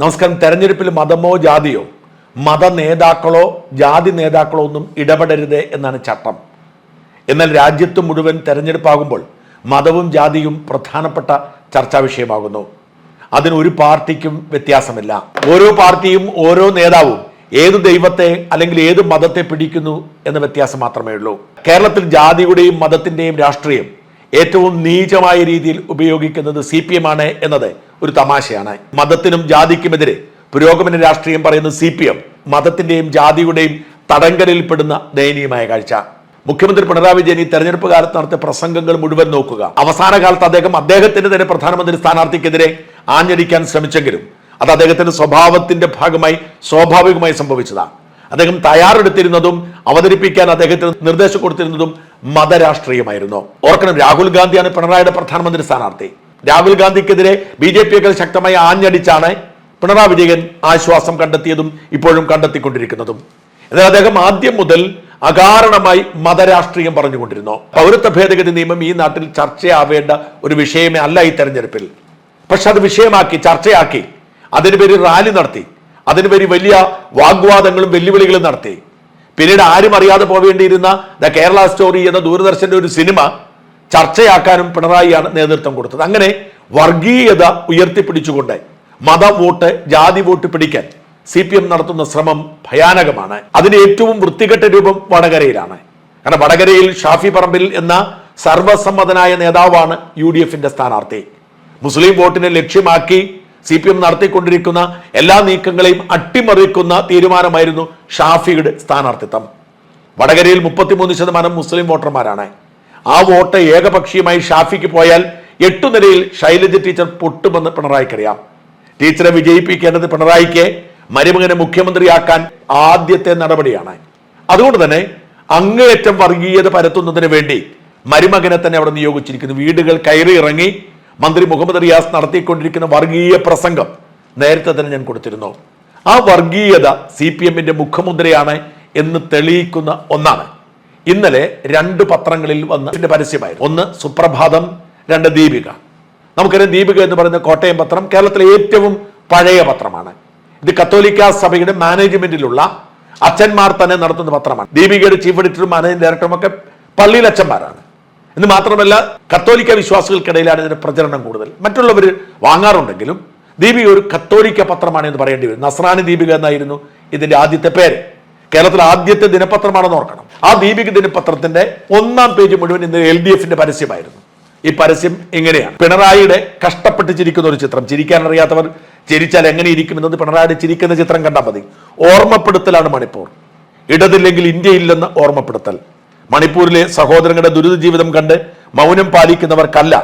നമസ്കാരം. തെരഞ്ഞെടുപ്പിൽ മതമോ ജാതിയോ മത നേതാക്കളോ ജാതി നേതാക്കളോ ഒന്നും ഇടപെടരുത് എന്നാണ് ചട്ടം. എന്നാൽ രാജ്യത്ത് മുഴുവൻ തെരഞ്ഞെടുപ്പാകുമ്പോൾ മതവും ജാതിയും പ്രധാനപ്പെട്ട ചർച്ചാ വിഷയമാകുന്നു. അതിന് ഒരു പാർട്ടിക്കും വ്യത്യാസമില്ല. ഓരോ പാർട്ടിയും ഓരോ നേതാവും ഏത് ദൈവത്തെ അല്ലെങ്കിൽ ഏത് മതത്തെ പിടിക്കുന്നു എന്ന വ്യത്യാസം മാത്രമേ ഉള്ളൂ കേരളത്തിൽ ജാതിയുടെയും മതത്തിന്റെയും രാഷ്ട്രീയം ഏറ്റവും നീചമായ രീതിയിൽ ഉപയോഗിക്കുന്നത് സി പി എം ആണ് എന്നത് ഒരു തമാശയാണ്. മതത്തിനും ജാതിക്കുമെതിരെ പുരോഗമന രാഷ്ട്രീയം പറയുന്ന സി പി എം മതത്തിന്റെയും ജാതിയുടെയും തടങ്കലിൽപ്പെടുന്ന ദയനീയമായ കാഴ്ച. മുഖ്യമന്ത്രി പിണറായി വിജയൻ ഈ തെരഞ്ഞെടുപ്പ് കാലത്ത് നടത്തിയ പ്രസംഗങ്ങൾ മുഴുവൻ നോക്കുക. അവസാന കാലത്ത് അദ്ദേഹം അദ്ദേഹത്തിന്റെ തന്നെ പ്രധാനമന്ത്രി സ്ഥാനാർത്ഥിക്കെതിരെ ആഞ്ഞടിക്കാൻ ശ്രമിച്ചെങ്കിലും അത് അദ്ദേഹത്തിന്റെ സ്വഭാവത്തിന്റെ ഭാഗമായി സ്വാഭാവികമായി സംഭവിച്ചതാണ്. അദ്ദേഹം തയ്യാറെടുത്തിരുന്നതും അവതരിപ്പിക്കാൻ അദ്ദേഹത്തിന് നിർദ്ദേശം കൊടുത്തിരുന്നതും മതരാഷ്ട്രീയമായിരുന്നു. ഓർക്കണം രാഹുൽ ഗാന്ധിയാണ് പിണറായിയുടെ പ്രധാനമന്ത്രി സ്ഥാനാർത്ഥി. രാഹുൽ ഗാന്ധിക്കെതിരെ ബി ജെ പിയൊക്കെ ശക്തമായി ആഞ്ഞടിച്ചാണ് പിണറായി വിജയൻ ആശ്വാസം കണ്ടെത്തിയതും ഇപ്പോഴും കണ്ടെത്തിക്കൊണ്ടിരിക്കുന്നതും. എന്നാൽ അദ്ദേഹം ആദ്യം മുതൽ അകാരണമായി മതരാഷ്ട്രീയം പറഞ്ഞുകൊണ്ടിരുന്നു. പൗരത്വ ഭേദഗതി നിയമം ഈ നാട്ടിൽ ചർച്ചയാവേണ്ട ഒരു വിഷയമേ അല്ല ഈ തെരഞ്ഞെടുപ്പിൽ. പക്ഷെ അത് വിഷയമാക്കി ചർച്ചയാക്കി. അതിനുപേരി റാലി നടത്തി. അതിനുപേരി വലിയ വാഗ്വാദങ്ങളും വെല്ലുവിളികളും നടത്തി. പിന്നീട് ആരും അറിയാതെ പോവേണ്ടിയിരുന്ന ദ കേരള സ്റ്റോറി എന്ന ദൂരദർശന്റെ ഒരു സിനിമ ചർച്ചയാക്കാനും പിണറായിയാണ് നേതൃത്വം കൊടുത്തത്. അങ്ങനെ വർഗീയത ഉയർത്തിപ്പിടിച്ചുകൊണ്ട് മത വോട്ട് ജാതി വോട്ട് പിടിക്കാൻ സി പി എം നടത്തുന്ന ശ്രമം ഭയാനകമാണ്. അതിന് ഏറ്റവും വൃത്തികെട്ട രൂപം വടകരയിലാണ്. കാരണം വടകരയിൽ ഷാഫി പറമ്പിൽ എന്ന സർവസമ്മതനായ നേതാവാണ് യു ഡി എഫിന്റെ സ്ഥാനാർത്ഥി. മുസ്ലിം വോട്ടിനെ ലക്ഷ്യമാക്കി സി പി എം നടത്തിക്കൊണ്ടിരിക്കുന്ന എല്ലാ നീക്കങ്ങളെയും അട്ടിമറിക്കുന്ന തീരുമാനമായിരുന്നു ഷാഫിയുടെ സ്ഥാനാർത്ഥിത്വം. വടകരയിൽ മുപ്പത്തിമൂന്ന് ശതമാനം മുസ്ലിം വോട്ടർമാരാണ്. ആ വോട്ട് ഏകപക്ഷീയമായി ഷാഫിക്ക് പോയാൽ എട്ടു നിലയിൽ ശൈലജ ടീച്ചർ പൊട്ടുമെന്ന് പിണറായിക്കറിയാം ടീച്ചറെ വിജയിപ്പിക്കേണ്ടത് പിണറായിക്ക് മരുമകനെ മുഖ്യമന്ത്രിയാക്കാൻ ആദ്യത്തെ നടപടിയാണ്. അതുകൊണ്ട് തന്നെ അങ്ങേയറ്റം വർഗീയത പരത്തുന്നതിന് വേണ്ടി മരുമകനെ തന്നെ അവിടെ നിയോഗിച്ചിരിക്കുന്നു. വീടുകൾ കയറി ഇറങ്ങി മന്ത്രി മുഹമ്മദ് റിയാസ് നടത്തിക്കൊണ്ടിരിക്കുന്ന വർഗീയ പ്രസംഗം നേരത്തെ തന്നെ ഞാൻ കൊടുത്തിരുന്നു. ആ വർഗീയത സി പി എമ്മിന്റെ മുഖമുദ്രയാണ് എന്ന് തെളിയിക്കുന്ന ഒന്നാണ്. ഇന്നലെ രണ്ട് പത്രങ്ങളിൽ വന്ന പരസ്യമായിരുന്നു. ഒന്ന് സുപ്രഭാതം രണ്ട് ദീപിക. നമുക്കറിയാം ദീപിക എന്ന് പറയുന്ന കോട്ടയം പത്രം കേരളത്തിലെ ഏറ്റവും പഴയ പത്രമാണ്. ഇത് കത്തോലിക്ക സഭയുടെ മാനേജ്മെന്റിലുള്ള അച്ഛന്മാർ തന്നെ നടത്തുന്ന പത്രമാണ്. ദീപികയുടെ ചീഫ് എഡിറ്ററും മാനേജിംഗ് ഡയറക്ടറും ഒക്കെ പള്ളിയിൽ അച്ഛന്മാരാണ്. എന്ന് മാത്രമല്ല കത്തോലിക്ക വിശ്വാസികൾക്കിടയിലാണ് ഇതിന്റെ പ്രചരണം കൂടുതൽ. മറ്റുള്ളവർ വാങ്ങാറുണ്ടെങ്കിലും ദീപിക ഒരു കത്തോലിക്ക പത്രമാണ് എന്ന് പറയേണ്ടി വരും. നസ്രാനി ദീപിക എന്നായിരുന്നു ഇതിന്റെ ആദ്യത്തെ പേര്. കേരളത്തിലെ ആദ്യത്തെ ദിനപത്രമാണെന്ന് ഓർക്കണം. ആ ദീപിക ദിനപത്രത്തിന്റെ ഒന്നാം പേജ് മുഴുവൻ ഇന്ന് എൽ ഡി എഫിന്റെ പരസ്യമായിരുന്നു. ഈ പരസ്യം എങ്ങനെയാണ് പിണറായിയുടെ കഷ്ടപ്പെട്ട് ചിരിക്കുന്ന ഒരു ചിത്രം. ചിരിക്കാൻ അറിയാത്തവർ ചിരിച്ചാൽ എങ്ങനെ ഇരിക്കുമെന്നത് പിണറായിയുടെ ചിരിക്കുന്ന ചിത്രം കണ്ടാൽ മതി. ഓർമ്മപ്പെടുത്തലാണ് മണിപ്പൂർ. ഇടതില്ലെങ്കിൽ ഇന്ത്യയില്ലെന്ന് ഓർമ്മപ്പെടുത്തൽ. മണിപ്പൂരിലെ സഹോദരങ്ങളുടെ ദുരിത ജീവിതം കണ്ട് മൗനം പാലിക്കുന്നവർക്കല്ല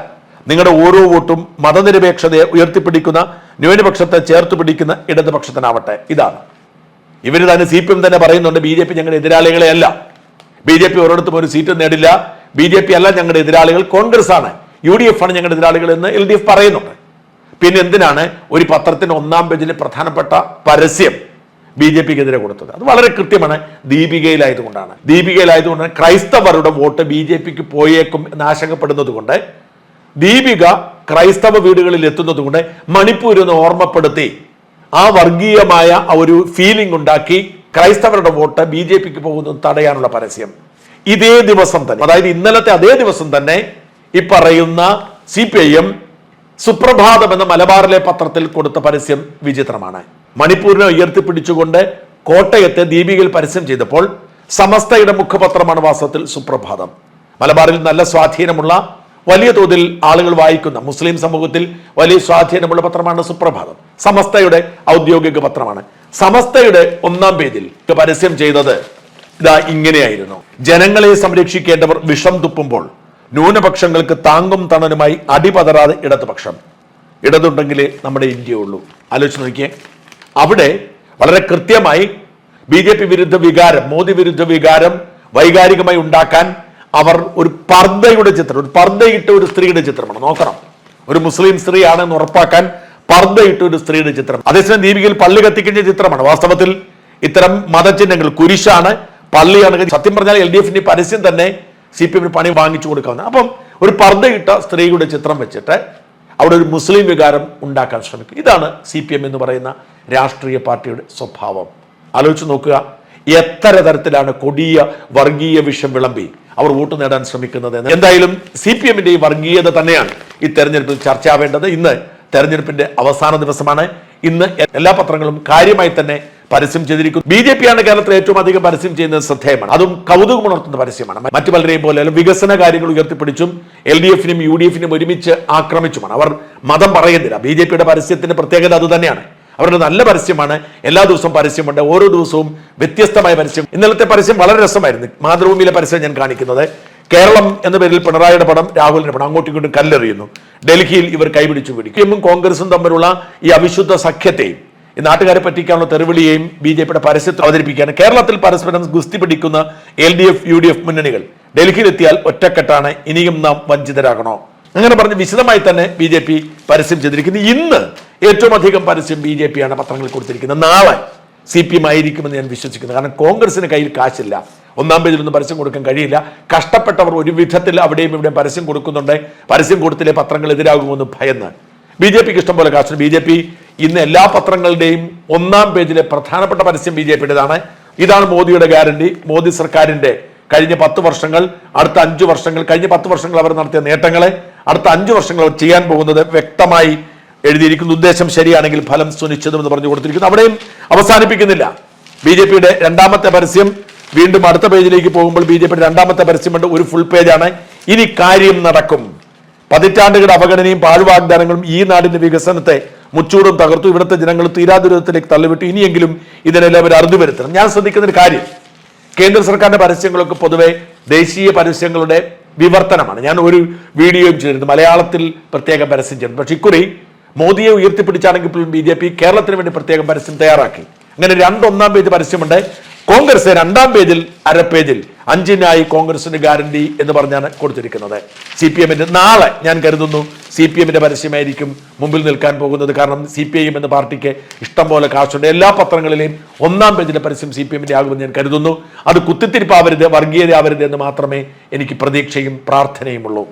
നിങ്ങളുടെ ഓരോ വോട്ടും മതനിരപേക്ഷതയെ ഉയർത്തിപ്പിടിക്കുന്ന ന്യൂനപക്ഷത്തെ ചേർത്ത് പിടിക്കുന്ന ഇടതുപക്ഷത്തിനാവട്ടെ. ഇതാണ്. ഇവർ തന്നെ സി പി എം തന്നെ പറയുന്നുണ്ട് ബി ജെ പി ഞങ്ങളുടെ എതിരാളികളെ അല്ല. ബി ജെ പി ഒരിടത്തും ഒരു സീറ്റും നേടില്ല. ബി ജെ പി അല്ല ഞങ്ങളുടെ എതിരാളികൾ കോൺഗ്രസ് ആണ് യു ഡി എഫ് ആണ് ഞങ്ങളുടെ എതിരാളികൾ എന്ന് എൽ ഡി എഫ് പറയുന്നുണ്ട്. പിന്നെ എന്തിനാണ് ഒരു പത്രത്തിന്റെ ഒന്നാം പേജിലെ പ്രധാനപ്പെട്ട പരസ്യം ബി ജെ പിക്ക് എതിരെ കൊടുത്തത്. അത് വളരെ കൃത്യമാണ്. ദീപികയിലായതുകൊണ്ടാണ്. ദീപികയിലായതുകൊണ്ട് ക്രൈസ്തവരുടെ വോട്ട് ബി ജെ പിക്ക് പോയേക്കും എന്ന് ആശങ്കപ്പെടുന്നത് കൊണ്ട് ദീപിക ക്രൈസ്തവ വീടുകളിൽ എത്തുന്നത് കൊണ്ട് മണിപ്പൂർ എന്ന് ഓർമ്മപ്പെടുത്തി ആ വർഗീയമായ ഒരു ഫീലിംഗ് ഉണ്ടാക്കി ക്രൈസ്തവരുടെ വോട്ട് ബി ജെ പിക്ക് പോകുന്നത് തടയാനുള്ള പരസ്യം. ഇതേ ദിവസം തന്നെ അതായത് ഇന്നലത്തെ അതേ ദിവസം തന്നെ ഈ പറയുന്ന സി പി ഐ എം സുപ്രഭാതം എന്ന മലബാറിലെ പത്രത്തിൽ കൊടുത്ത പരസ്യം വിചിത്രമാണ്. മണിപ്പൂരിനെ ഉയർത്തിപ്പിടിച്ചുകൊണ്ട് കോട്ടയത്തെ ദീപികയിൽ പരസ്യം ചെയ്തപ്പോൾ സമസ്തയുടെ മുഖപത്രമാണ് വാസ്തവത്തിൽ സുപ്രഭാതം. മലബാറിൽ നല്ല സ്വാധീനമുള്ള വലിയ തോതിൽ ആളുകൾ വായിക്കുന്ന മുസ്ലിം സമൂഹത്തിൽ വലിയ സ്വാധീനമുള്ള പത്രമാണ് സുപ്രഭാതം. സമസ്തയുടെ ഔദ്യോഗിക പത്രമാണ്. സമസ്തയുടെ ഒന്നാം പേജിൽ പരസ്യം ചെയ്തത് ഇതാ ഇങ്ങനെയായിരുന്നു. ജനങ്ങളെ സംരക്ഷിക്കേണ്ടവർ വിഷം തുപ്പുമ്പോൾ ന്യൂനപക്ഷങ്ങൾക്ക് താങ്ങും തണനുമായി അടിപതരാതെ ഇടതുപക്ഷം. ഇടതുണ്ടെങ്കിലേ നമ്മുടെ ഇന്ത്യ ഉള്ളൂ ആലോചിച്ച് നോക്കിയേ. അവിടെ വളരെ കൃത്യമായി ബി ജെ പി വിരുദ്ധ വികാരം മോദി വിരുദ്ധ വികാരം വൈകാരികമായി ഉണ്ടാക്കാൻ അവർ ഒരു പർദ്ദയുടെ ചിത്രം ഒരു പർദ്ദയിട്ട ഒരു സ്ത്രീയുടെ ചിത്രമാണ്. നോക്കണം. ഒരു മുസ്ലിം സ്ത്രീയാണെന്ന് ഉറപ്പാക്കാൻ പർദ്ദയിട്ട ഒരു സ്ത്രീയുടെ ചിത്രം അതേസമയം ദീപികയിൽ പള്ളി കത്തിക്കുന്ന ചിത്രമാണ്. വാസ്തവത്തിൽ ഇത്തരം മതചിഹ്നങ്ങൾ കുരിശാണ് പള്ളിയാണ്. സത്യം പറഞ്ഞാൽ എൽ ഡി എഫിന്റെ പരസ്യം തന്നെ സി പി എമ്മിന് പണി വാങ്ങിച്ചു കൊടുക്കാവുന്ന. അപ്പം ഒരു പർദ്ദയിട്ട സ്ത്രീയുടെ ചിത്രം വെച്ചിട്ട് അവിടെ ഒരു മുസ്ലിം വികാരം ഉണ്ടാക്കാൻ ശ്രമിക്കും. ഇതാണ് സി പി എം എന്ന് പറയുന്ന രാഷ്ട്രീയ പാർട്ടിയുടെ സ്വഭാവം. ആലോചിച്ച് നോക്കുക എത്ര തരത്തിലാണ് കൊടിയ വർഗീയ വിഷം വിളമ്പി അവർ വോട്ട് നേടാൻ ശ്രമിക്കുന്നത് എന്തായാലും സി പി എമ്മിന്റെ ഈ വർഗീയത തന്നെയാണ് ഈ തെരഞ്ഞെടുപ്പിൽ ചർച്ചയാവേണ്ടത് ഇന്ന് തെരഞ്ഞെടുപ്പിന്റെ അവസാന ദിവസമാണ്. ഇന്ന് എല്ലാ പത്രങ്ങളും കാര്യമായി തന്നെ പരസ്യം ചെയ്തിരിക്കുന്നു. ബി ജെ പി ആണ് കേരളത്തിൽ ഏറ്റവും അധികം പരസ്യം ചെയ്യുന്നത് ശ്രദ്ധേയമാണ്. അതും കൗതുകമുണർത്തുന്ന പരസ്യമാണ്. മറ്റു പലരെയും പോലെ വികസന കാര്യങ്ങൾ ഉയർത്തിപ്പിടിച്ചും എൽ ഡി എഫിനും യു ഡി എഫിനും ഒരുമിച്ച് ആക്രമിച്ചുമാണ്. അവർ മതം പറയുന്നില്ല ബി ജെ പിയുടെ പരസ്യത്തിന്റെ പ്രത്യേകത അതുതന്നെയാണ് അവരുടെ നല്ല പരസ്യമാണ്. എല്ലാ ദിവസവും പരസ്യമുണ്ട്. ഓരോ ദിവസവും വ്യത്യസ്തമായ പരസ്യം. ഇന്നലത്തെ പരസ്യം വളരെ രസമായിരുന്നു. മാതൃഭൂമിയിലെ പരസ്യം ഞാൻ കാണിക്കുന്നത്. കേരളം എന്ന പേരിൽ പിണറായിയുടെ പടം രാഹുലിന്റെ പടം അങ്ങോട്ടും ഇങ്ങോട്ടും കല്ലെറിയുന്നു. ഡൽഹിയിൽ ഇവർ കൈപിടിച്ചു പിടിക്കും. കോൺഗ്രസും തമ്മിലുള്ള ഈ അവിശുദ്ധ സഖ്യത്തെയും ഈ നാട്ടുകാരെ പറ്റിക്കാനുള്ള തെറിവിളിയെയും ബി ജെ പിയുടെ പരസ്യത്തിൽ അവതരിപ്പിക്കുകയാണ്. കേരളത്തിൽ പരസ്പരം ഗുസ്തി പിടിക്കുന്ന L D F U D F മുന്നണികൾ ഡൽഹിയിലെത്തിയാൽ ഒറ്റക്കെട്ടാണ്. ഇനിയും നാം വഞ്ചിതരാകണോ? അങ്ങനെ പറഞ്ഞ് വിശദമായി തന്നെ ബി ജെ പി പരസ്യം ചെയ്തിരിക്കുന്നു. ഇന്ന് ഏറ്റവും അധികം പരസ്യം ബി ജെ പിയാണ് പത്രങ്ങളിൽ കൊടുത്തിരിക്കുന്നത്. നാളെ സി പി എം ആയിരിക്കുമെന്ന് ഞാൻ വിശ്വസിക്കുന്നു. കാരണം കോൺഗ്രസിന് കയ്യിൽ കാശില്ല. ഒന്നാം പേജിലൊന്നും പരസ്യം കൊടുക്കാൻ കഴിയില്ല. കഷ്ടപ്പെട്ടവർ ഒരു വിധത്തിൽ അവിടെയും ഇവിടെയും പരസ്യം കൊടുക്കുന്നുണ്ട്. പരസ്യം കൊടുത്തില്ലേ പത്രങ്ങൾ എതിരാകുമെന്ന് ഭയന്ന്. ബി ജെ പിക്ക് ഇഷ്ടം പോലെ കാശുണ്ട്. ബി ജെ പി ഇന്ന് എല്ലാ പത്രങ്ങളുടെയും ഒന്നാം പേജിലെ പ്രധാനപ്പെട്ട പരസ്യം ബി ജെ പിയുടേതാണ്. ഇതാണ് മോദിയുടെ ഗ്യാരണ്ടി. മോദി സർക്കാരിന്റെ കഴിഞ്ഞ പത്ത് വർഷങ്ങൾ അടുത്ത അഞ്ച് വർഷങ്ങൾ കഴിഞ്ഞ പത്ത് വർഷങ്ങൾ അവർ നടത്തിയ നേട്ടങ്ങളെ അടുത്ത അഞ്ച് വർഷങ്ങൾ അവർ ചെയ്യാൻ പോകുന്നത് വ്യക്തമായി എഴുതിയിരിക്കുന്നു. ഉദ്ദേശം ശരിയാണെങ്കിൽ ഫലം സുനിശ്ചിതം എന്ന് പറഞ്ഞു കൊടുത്തിരിക്കുന്നു. അവിടെയും അവസാനിപ്പിക്കുന്നില്ല. ബി ജെ പിയുടെ രണ്ടാമത്തെ പരസ്യം വീണ്ടും അടുത്ത പേജിലേക്ക് പോകുമ്പോൾ ബി ജെ പിയുടെ രണ്ടാമത്തെ പരസ്യമുണ്ട് ഒരു ഫുൾ പേജാണ് ഇനി കാര്യം നടക്കും. പതിറ്റാണ്ടുകളുടെ അവഗണനയും പാഴ്വാഗ്ദാനങ്ങളും ഈ നാടിന്റെ വികസനത്തെ മുച്ചൂടും തകർത്തു ഇവിടുത്തെ ജനങ്ങൾ തീരാദുരിതത്തിലേക്ക് തള്ളിവിട്ടു. ഇനിയെങ്കിലും ഇതിനെല്ലാം അവർ അറുതി വരുത്തണം. ഞാൻ ശ്രദ്ധിക്കുന്ന ഒരു കാര്യം. കേന്ദ്ര സർക്കാരിന്റെ പരസ്യങ്ങളൊക്കെ പൊതുവെ ദേശീയ പരസ്യങ്ങളുടെ വിവർത്തനമാണ്. ഞാൻ ഒരു വീഡിയോയും ചെയ്തിരുന്നു. മലയാളത്തിൽ പ്രത്യേകം പരസ്യം ചെയ്തു പക്ഷെ ഇക്കുറി മോദിയെ ഉയർത്തിപ്പിടിച്ചാണെങ്കിൽ പോലും ബി ജെ പി കേരളത്തിന് വേണ്ടി പ്രത്യേകം പരസ്യം തയ്യാറാക്കി. അങ്ങനെ രണ്ടൊന്നാം പേജ് പരസ്യമുണ്ട്. കോൺഗ്രസ് രണ്ടാം പേജിൽ അര പേജിൽ. അഞ്ചിനായി കോൺഗ്രസിന് ഗ്യാരണ്ടി എന്ന് പറഞ്ഞാണ് കൊടുത്തിരിക്കുന്നത്. സി പി എമ്മിന്റെ നാളെ ഞാൻ കരുതുന്നു സി പി എമ്മിന്റെ പരസ്യമായിരിക്കും മുമ്പിൽ നിൽക്കാൻ പോകുന്നത്. കാരണം സി പി ഐ എന്ന പാർട്ടിക്ക് ഇഷ്ടം പോലെ കാശുണ്ട്. എല്ലാ പത്രങ്ങളിലെയും ഒന്നാം പേജിലെ പരസ്യം സി പി എമ്മിന്റെ ആകുമെന്ന് ഞാൻ കരുതുന്നു. അത് കുത്തിത്തിരിപ്പാവരുത് വർഗീയത ആവരുത് എന്ന് മാത്രമേ എനിക്ക് പ്രതീക്ഷയും പ്രാർത്ഥനയും ഉള്ളൂ